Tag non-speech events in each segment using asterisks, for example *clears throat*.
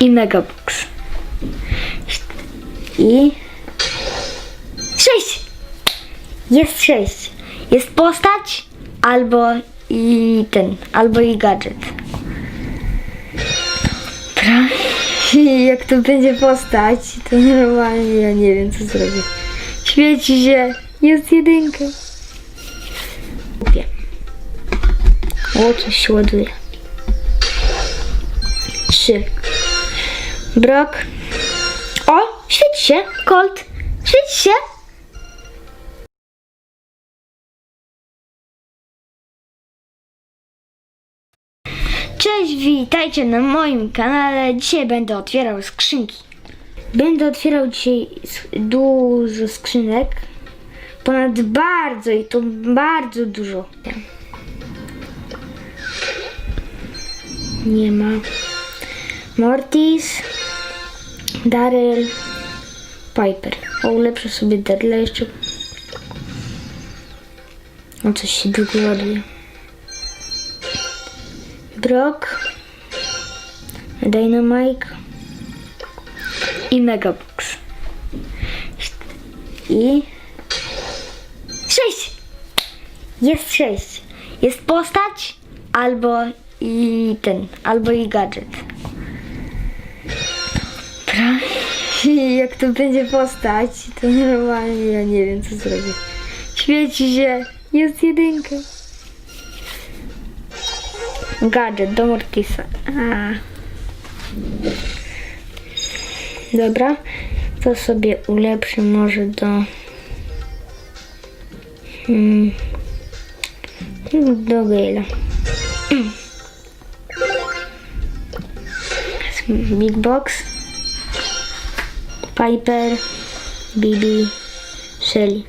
i Megabox. I sześć! Jest sześć. Jest postać albo i ten, albo i gadżet. Pra... Jak to będzie postać, to normalnie ja nie wiem co zrobić. Świeci się, jest jedynka. Kupię. O, coś się ładuje. Trzy. Brok. O, świeci się, Colt. Świeci się. Cześć, witajcie na moim kanale. Dzisiaj będę otwierał skrzynki. Będę otwierał dzisiaj dużo skrzynek. Ponad bardzo i to bardzo dużo. Nie ma. Mortis, Daryl, Piper. O, ulepszę sobie Daryla jeszcze. O, coś się długo ładuje. Brock, Dynamite i Megabox. I sześć! Jest sześć. Jest postać albo i ten, albo i gadżet. Pra... *laughs* Jak to będzie postać, to normalnie ja nie wiem co zrobić. Świeci się, jest jedynka. Gadżet do Mortisa. A. Dobra, to sobie ulepszę może do hmm, do Gale'a. *clears throat* Big Box Piper Bibi Shelly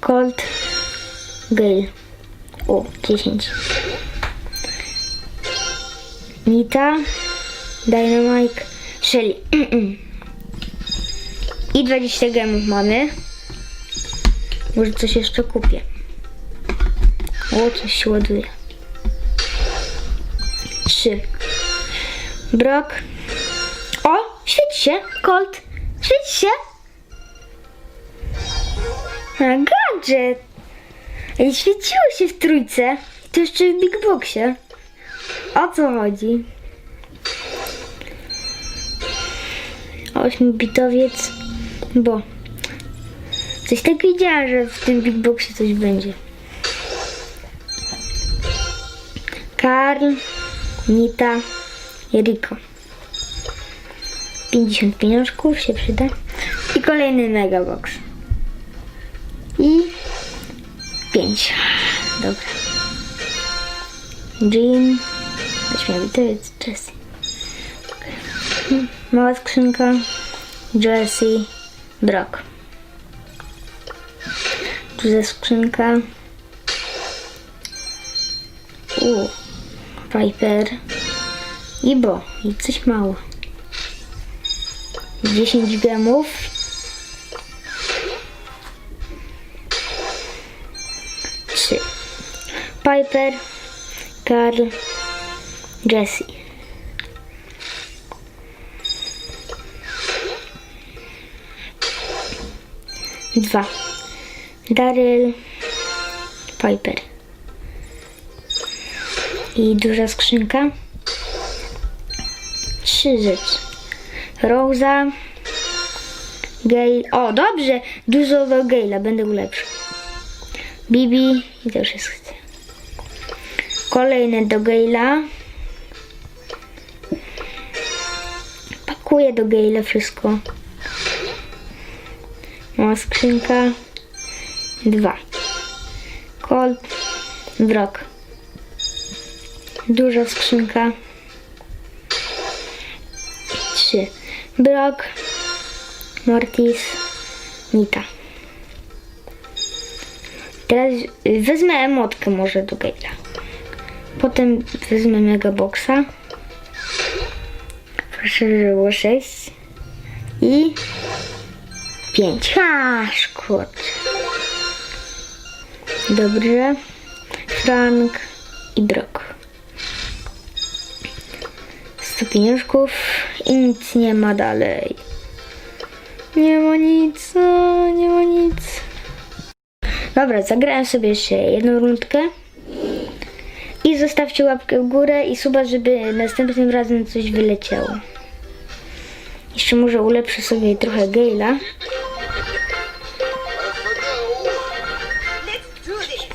Colt Gale. O, 10. Nita, Dynamite, Shelly. *clears throat* I 20 gemów mamy. Może coś jeszcze kupię. O, coś się ładuje. 3. Brock. O, świeci się. Colt. Świeci się. A, gadżet. Ej, świeciło się w trójce. To jeszcze w Big Boxie. O co chodzi? Ośmiobitowiec. Bo. Coś tak wiedziałam, że w tym Big Boxie coś będzie. Karl, Nita i Rico. 50 pieniążków się przyda. I kolejny Megabox. I 5. Dobra. Jean. Ośmiobitowiec, Jessie. Okay. Mała skrzynka. Jessie. Brock. Duża skrzynka. U. Piper. I Bo. I coś mało. 10 gemów. Trzy. Piper, Karl, Jesse. Dwa. Daryl, Piper. I duża skrzynka. Trzy rzeczy. Rosa, Gale. O, dobrze! Dużo do Gale'a, będę ulepszył. Bibi i to jest. Kolejne do Gale'a. Pakuję do Gale'a wszystko. Mała skrzynka. Dwa. Colt. Brock. Duża skrzynka. Trzy. Brock. Mortis. Nita. Teraz wezmę emotkę może do Gale'a. Potem wezmę Megaboxa. Proszę, że było 6. I 5. Ha. Dobrze. Frank i brok. 100 pieniążków i nic nie ma dalej. Nie ma nic, no, nie ma nic. Dobra, zagrałem sobie jeszcze jedną rundkę. I zostawcie łapkę w górę i suba, żeby następnym razem coś wyleciało. Jeszcze może ulepszę sobie trochę Gale'a.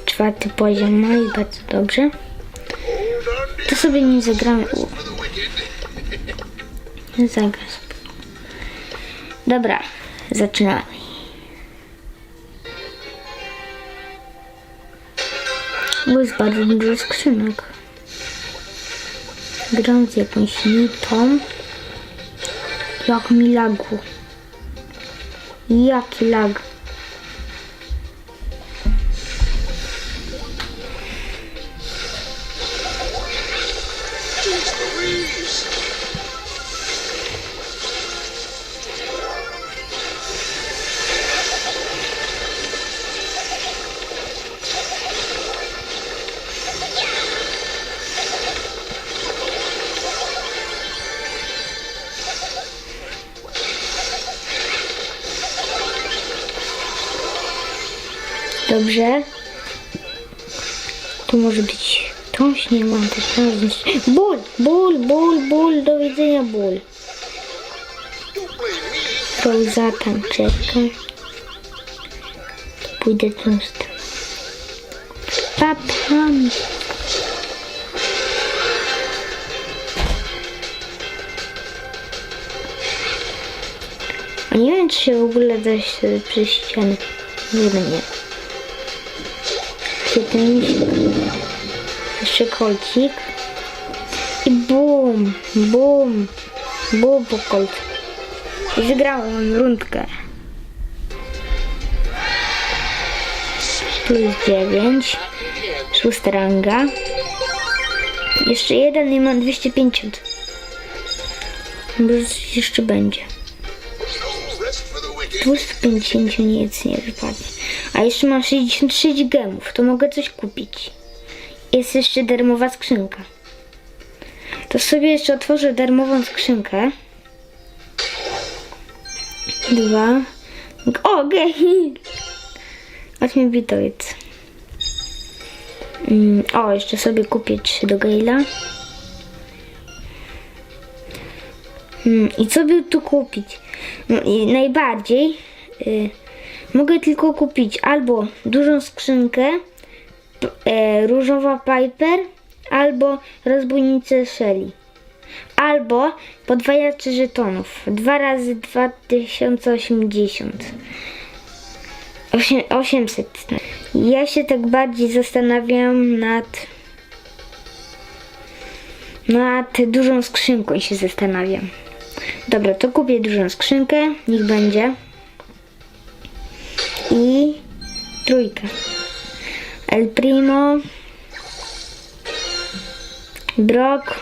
Czwarty poziom, no i bardzo dobrze. To sobie nie zagramy. Sobie. Dobra, zaczynamy. Bo jest bardzo dużo skrzynek. Gram z jakąś nitą. Jak mi lagu. Jaki lag. Dobrze. Tu może być tąś, nie mam też Ból, ból, ból, ból, do widzenia, ból. Pełzatan, czekaj. Pójdę tą stronę. Papam. A nie wiem, czy się w ogóle da się przez ścianę. Chyba nie. Siedemdziesiąt. Jeszcze kolcik. I bum, bum, bum po kolcu. I wygrałem rundkę. Plus 9. Szósta ranga. Jeszcze jeden i mam 250. Może coś jeszcze będzie. 250 nic nie wypadnie. A jeszcze mam 66 gemów, to mogę coś kupić. Jest jeszcze darmowa skrzynka. To sobie jeszcze otworzę darmową skrzynkę. Dwa. O, gej! Mi bitowiec. Mm, o, jeszcze sobie kupię trzy do Gale'a. Hmm, I co by tu kupić? No najbardziej y, mogę tylko kupić albo dużą skrzynkę, e, różowa Piper, albo rozbójnicę Shelly. Albo podwajacze żetonów. 2 razy 2080. Osiem- 800. Ja się tak bardziej zastanawiam nad nad dużą skrzynką się zastanawiam. Dobra, to kupię dużą skrzynkę, niech będzie. I trójkę. El Primo. Brock.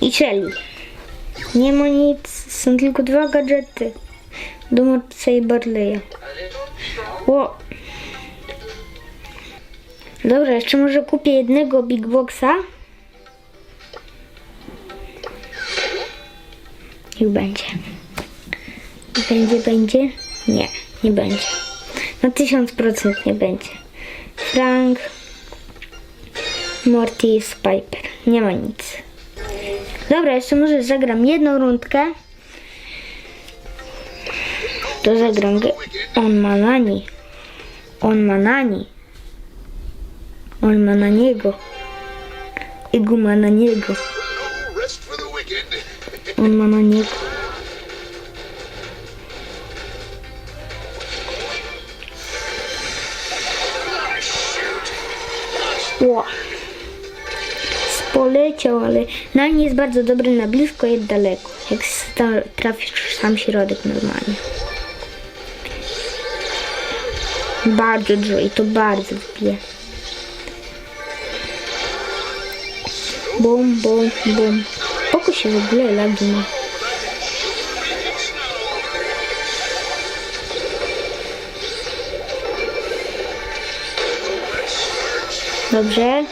I Shelly. Nie ma nic, są tylko dwa gadżety. Do Morticia i Barleya. O. Dobra, jeszcze może kupię jednego Big Boxa. Niech będzie. Będzie, będzie? Nie, nie będzie. Na tysiąc procent nie będzie. Frank, Mortis, Piper. Nie ma nic. Dobra, jeszcze może zagram jedną rundkę. To zagram. On ma nani. On ma nani. On ma na niego. Igu ma na niego. On ma na niego. Poleciał, ale na nie jest bardzo dobry na blisko i daleko. Jak trafisz w sam środek normalnie. Bardzo dużo i to bardzo wbije. Bum, bum, bum. Poko się w ogóle lagi. Dobrze.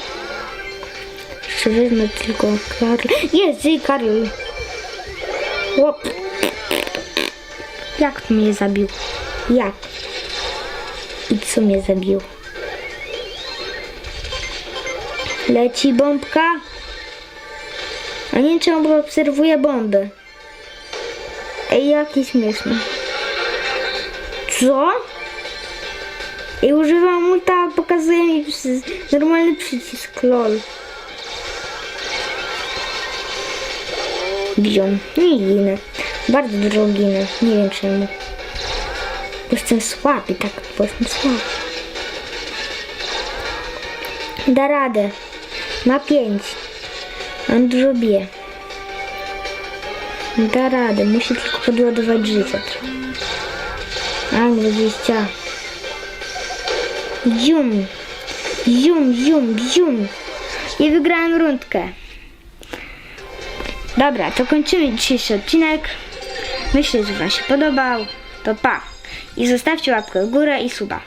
Jeszcze wezmę tylko Karol. Jest, i Karol. Łop. Jak mnie zabił? Jak? I co mnie zabił? Leci bombka. A nie on obserwuje bombę. Ej, jaki śmieszny. Co? I używam multa, pokazuje mi normalny przycisk LOL. Biją. Nie ginę. Bardzo dużo ginę. Nie wiem czemu. Bo jestem słaby, tak, bo jestem słaby. Da radę. Ma pięć. On dużo bije. Da radę. Musi tylko podładować życie trochę. A, 20. Zium. Zium, zium, zium. I wygrałem rundkę. Dobra, to kończymy dzisiejszy odcinek. Myślę, że Wam się podobał. To pa. I zostawcie łapkę w górę i suba.